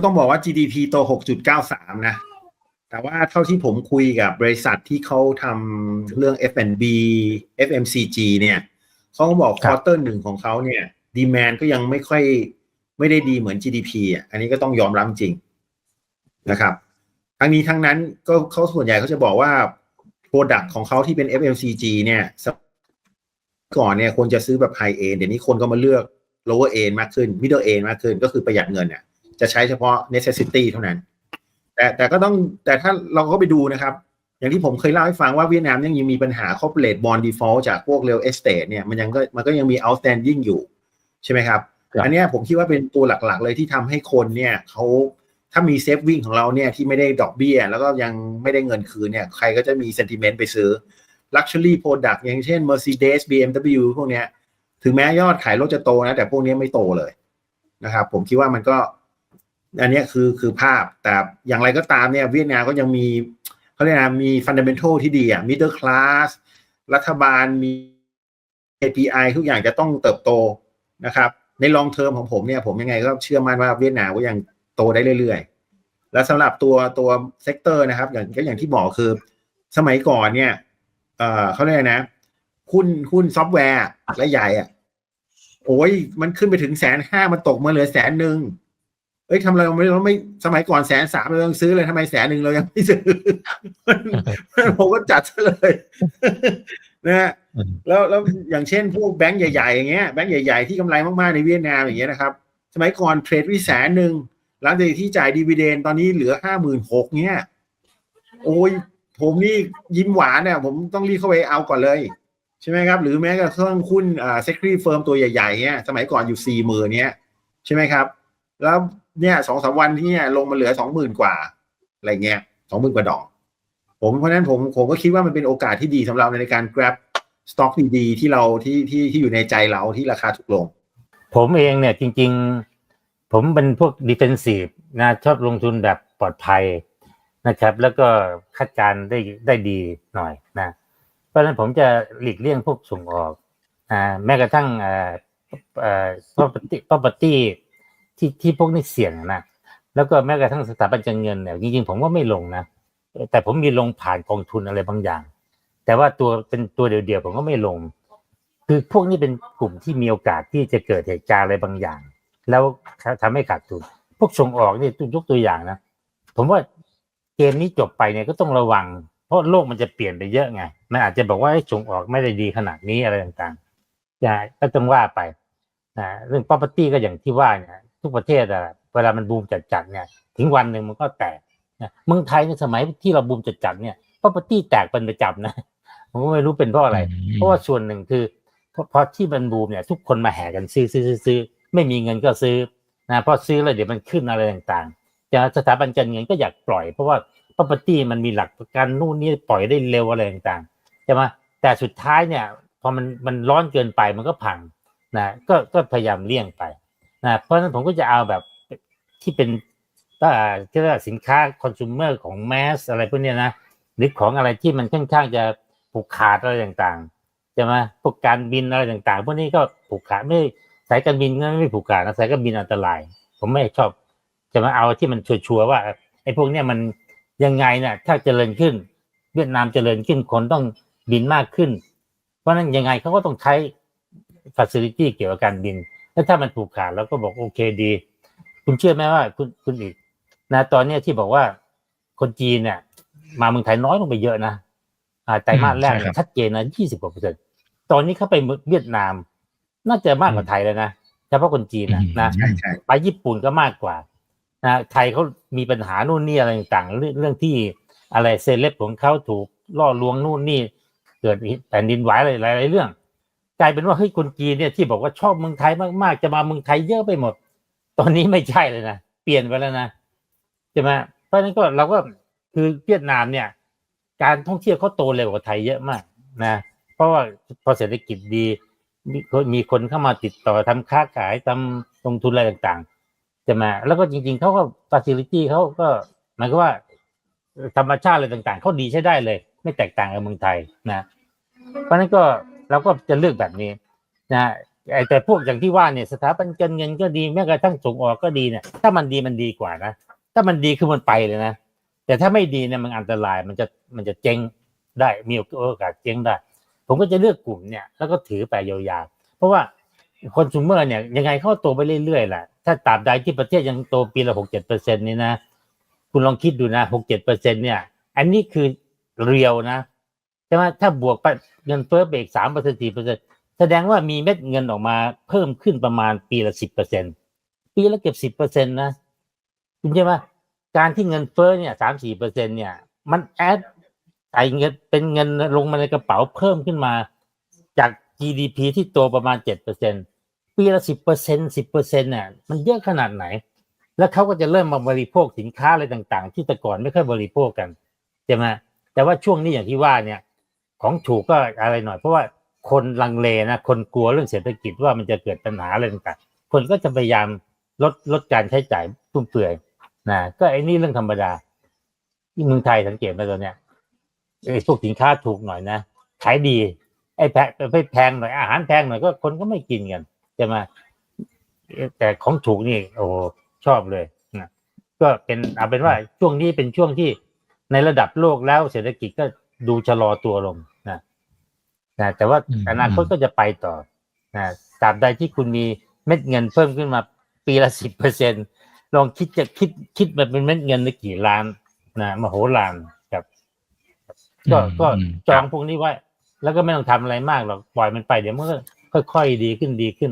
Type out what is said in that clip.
ก็ต้องบอกว่า GDP โต 6.93 นะ แต่ว่าเท่าที่ผมคุยกับบริษัทที่เขาทำเรื่อง F&B FMCG เนี่ยเขาก็บอกควอเตอร์หนึ่งของเขาเนี่ยดีแมนก็ยังไม่ค่อยไม่ได้ดีเหมือน GDP อะ อันนี้ก็ต้องยอมรับจริงนะครับ ทั้งนี้ทั้งนั้นก็เขาส่วนใหญ่เขาจะบอกว่าโปรดักของเขาที่เป็น FMCG เนี่ยก่อนเนี่ยควรจะซื้อแบบไฮเอนเดี๋ยวนี้คนก็มาเลือก lower end มากขึ้น middle end มากขึ้นก็คือประหยัดเงินเนี่ย จะใช้เฉพาะ necessity เท่านั้น แต่แต่ก็ต้องแต่ถ้าเราก็ไปดูนะครับ อย่างที่ผมเคยเล่าให้ฟังว่าเวียดนามยังมีปัญหา corporate bond default จากพวก real estate เนี่ยมันยังก็มันก็ยังมี outstanding อยู่ใช่ไหมครับ อันนี้ผมคิดว่าเป็นตัวหลักๆ เลยที่ทำให้คนเนี่ยเขาถ้ามีเซฟวิ่งของเราเนี่ยที่ไม่ได้ดอกเบี้ย แล้วก็ยังไม่ได้เงินคืนเนี่ยใครก็จะมี sentiment ไปซื้อ luxury product อย่างเช่น Mercedes BMW พวกเนี้ยถึงแม้ยอดขายรถจะโตนะ แต่พวกนี้ไม่โตเลยนะครับ ผมคิดว่ามันก็ อันนี้คือคือภาพแต่อย่างไรก็ตามเนี่ยเวียดนามก็ยังมีเขาเรียกนะมีฟันเดเมนทัลที่ดีอะ middle class รัฐบาลมี API ทุกอย่างจะต้องเติบโตนะครับ ในลองเทอมของผมเนี่ย ผมยังไงก็เชื่อมั่นว่าเวียดนามก็ยังโตได้เรื่อยๆ แล้วสำหรับตัวตัวเซกเตอร์นะครับ อย่างก็อย่างที่บอกคือ สมัยก่อนเนี่ยเออเขาเรียกนะหุ้นหุ้นซอฟต์แวร์และใหญ่อะโอ้ยมันขึ้นไปถึงแสนห้ามันตกมาเหลือแสนหนึ่ง เอ้ยทำอะไรเราไม่เราไม่สมัยก่อนแสนสามเรายังซื้อเลยทำไมแสนหนึ่งเรายังไม่ซื้อผมก็จัดซะเลยนะฮะแล้วแล้วอย่างเช่นพวกแบงก์ใหญ่ๆอย่างเงี้ยแบงก์ใหญ่ๆที่กำไรมากๆในเวียดนามอย่างเงี้ยนะครับสมัยก่อนเทรดวิแสนหนึ่งหลังจากที่จ่ายดีเวเดนตอนนี้เหลือห้าหมื่นหกเงี้ยโอ้ยผมนี่ยิ้มหวานเนี่ยผมต้องรีบเข้าไปเอาก่อนเลย ใช่ไหมครับ หรือแม้กระทั่งหุ้นอ่าเซ็กซี่เฟิร์มตัวใหญ่ๆเนี้ยสมัยก่อนอยู่สี่หมื่นเนี้ยใช่ไหมครับ แล้ว เนี่ยสองสามวันที่เนี่ยลงมาเหลือสองหมื่นกว่าอะไรเงี้ยสองหมื่นกว่าดอก ผมเพราะนั้นผมผมก็คิดว่ามันเป็นโอกาสที่ดีสำหรับในการ grab สต็อกดีๆที่เราที่ที่ที่อยู่ในใจเราที่ราคาถูกลง ผมเองเนี่ยจริง ๆ ผมเป็นพวก defensive นะชอบลงทุนแบบปลอดภัยนะครับ แล้วก็คาดการได้ได้ดีหน่อยนะ เพราะฉะนั้นผมจะหลีกเลี่ยงพวกส่งออกอ่าแม้กระทั่งอ่าอ่า property property ที่ที่พวกนี้เสี่ยงนะแล้วก็แม้กระทั่งสถาบันการเงินเนี่ยจริงๆผมว่าไม่ลงนะแต่ผมมีลงผ่านกองทุนอะไรบางอย่าง แต่ว่าตัวเป็นตัวเดียวๆผมก็ไม่ลง คือพวกนี้เป็นกลุ่มที่มีโอกาสที่จะเกิดเหตุการณ์อะไรบางอย่าง แล้วทำให้ขาดทุนพวกส่งออกนี่ยกตัวอย่างนะผมว่าเกมนี้จบไปเนี่ยก็ต้องระวัง เพราะโลกมันจะเปลี่ยนไปเยอะไงมันอาจจะบอกว่าส่งออกไม่ได้ดีขนาดนี้อะไรต่างๆจะก็ต้องว่าไปนะเรื่อง property ก็อย่างที่ว่าเนี่ย ทุกประเทศอะเวลามันบูมจัดๆเนี่ย ถึงวันหนึ่งมันก็แตกนะเมืองไทยในสมัยที่เราบูมจัดๆเนี่ย property แตกเป็นประจำนะผมก็ไม่รู้เป็นเพราะอะไร เพราะว่าส่วนหนึ่งคือพอที่มันบูมเนี่ย ทุกคนมาแห่กันซื้อซื้อซื้อไม่มีเงินก็ซื้อนะเพราะซื้อแล้วเดี๋ยวมันขึ้นอะไรต่างๆจะสถาบันการเงินก็อยากปล่อยเพราะว่า property มันมีหลักประกันนู่นนี่ปล่อยได้เร็วอะไรต่างๆใช่ไหมแต่สุดท้ายเนี่ยพอมันมันร้อนเกินไปมันก็พังนะก็ก็พยายามเลี่ยงไป นะเพราะฉะนั้นผมก็จะเอาแบบที่เป็นที่เรียกสินค้าคอน sumer ของแมสอะไรพวกนี้นะหรือของอะไรที่มันค่อนข้างจะผูกขาดอะไรต่างๆใช่ไหมพวกการบินอะไรต่างๆพวกนี้ก็ผูกขาดไม่สายการบินก็ไม่ผูกขาดนะสายการบินอันตราย ผมไม่ชอบจะมาเอาที่มันชัวร์ว่าไอ้พวกเนี้ยมันยังไงเนี่ยถ้าเจริญขึ้น เวียดนามเจริญขึ้นคนต้องบินมากขึ้น เพราะนั้นยังไงเขาก็ต้องใช้ฟัซิลิตี้เกี่ยวกับการบิน แล้วถ้ามันผูกขาดแล้วก็บอกโอเคดี คุณเชื่อไหมว่าคุณคุณอีกนะตอนนี้ที่บอกว่าคนจีนเนี่ยมาเมืองไทยน้อยลงไปเยอะนะไตรมาสแรกชัดเจนนะยี่สิบกว่าเปอร์เซ็นต์ตอนนี้เขาไปเวียดนาม น่าจะมากกว่าไทยเลยนะเฉพาะคนจีนนะนะไปญี่ปุ่นก็มากกว่านะไทยเขามีปัญหานู่นนี่อะไรต่างๆเรื่องเรื่องที่อะไรเซเลบของเขาถูกล่อลวงนู่นนี่ เกิดแผ่นดินไหวอะไรหลายๆเรื่อง กลายเป็นว่าเฮ้ยคนจีนเนี่ยที่บอกว่าชอบเมืองไทยมากๆ จะมาเมืองไทยเยอะไปหมด ตอนนี้ไม่ใช่เลยนะเปลี่ยนไปแล้วนะใช่ไหมเพราะนั้นก็เราก็คือเวียดนามเนี่ย การท่องเที่ยวเขาโตเร็วกว่าไทยเยอะมากนะ เพราะว่าพอเศรษฐกิจดีมีคนเข้ามาติดต่อทำค้าขายทำลงทุนอะไรต่างๆจะมาแล้วก็จริง ๆเขาก็ฟ a ซิลิตี้เขาก็หมายก็ว่า ธรรมชาติอะไรต่างๆเขาดีใช้ได้เลย ไม่แตกต่างกับเมืองไทยนะ เพราะนั้นก็ เราก็จะเลือกแบบนี้นะไอแต่พวกอย่างที่ว่าเนี่ยสถาบันการเงินก็ดีแม้กระทั่งส่งออกก็ดีเนี่ยถ้ามันดีมันดีกว่านะถ้ามันดีคือมันไปเลยนะแต่ถ้าไม่ดีเนี่ยมันอันตรายมันจะมันจะเจ๊งได้มีโอกาสเจ๊งได้ ผมก็จะเลือกกลุ่มเนี่ยแล้วก็ถือไปยาวๆเพราะว่าคอน sumer เนี่ยยังไงเขาโตไปเรื่อยๆแหละถ้าตราบใดที่ประเทศยังโตปีละหกเจ็ดเปอร์เซ็นต์นี่นะ คุณลองคิดดูนะหกเจ็ดเปอร์เซ็นต์เนี่ย อันนี้คือเรียวนะ ช่ไหมถ้าบวกไปเงินเฟ้อเบรกสามเปอร์เซ็นต์สี่เปอร์เซ็นต์แสดงว่ามีเม็ดเงินออกมาเพิ่มขึ้นประมาณปีละสิบเปอร์เซ็นต์ปีละเกือบสิบเปอร์เซ็นต์นะคุณใช่ไหมการที่เงินเฟ้อเนี่ยสามสี่เปอร์เซ็นต์เนี่ย มันแอดใส่เงินเป็นเงินลงมาในกระเป๋าเพิ่มขึ้นมาจาก GDP ที่โตประมาณเจ็ดเปอร์เซ็นต์ปีละสิบเปอร์เซ็นต์สิบเปอร์เซ็นต์เนี่ยมันเยอะขนาดไหน แล้วเขาก็จะเริ่มมาบริโภคสินค้าอะไรต่าง ๆ ที่แต่ก่อนไม่ค่อยบริโภคกันใช่ไหมแต่ว่าช่วงนี้อย่างที่ว่าเนี่ย ของถูกก็อะไรหน่อย เพราะว่าคนลังเลนะคนกลัวเรื่องเศรษฐกิจว่ามันจะเกิดปัญหาอะไรต่างๆคนก็จะพยายามลดลดการใช้จ่ายฟุ่มเฟือยนะก็ไอ้นี่เรื่องธรรมดา ที่เมืองไทยสังเกตไหมตอนเนี้ยไอ้พวกสินค้าถูกหน่อยนะขายดี ไอ้แพงไปแพงหน่อยอาหารแพงหน่อยก็คนก็ไม่กินกันใช่ไหมแต่ของถูกนี่โอ้ชอบเลยนะก็เป็นเอาเป็นว่าช่วงนี้เป็นช่วงที่ในระดับโลกแล้วเศรษฐกิจก็ดูชะลอตัวลง นะนะแต่ว่าอืมอนาคตก็จะไปต่อนะตราบใดที่คุณมีเม็ดเงินเพิ่มขึ้นมาปีละสิบเปอร์เซ็นลองคิดจะคิดคิดแบบเป็นเม็ดเงินในกี่ล้านนะมโหฬารครับ ก็อืมก็อืมจองพวกนี้ไว้ แล้วก็ไม่ต้องทำอะไรมากหรอกปล่อยมันไปเดี๋ยวมันก็ค่อยๆดีขึ้นดีขึ้น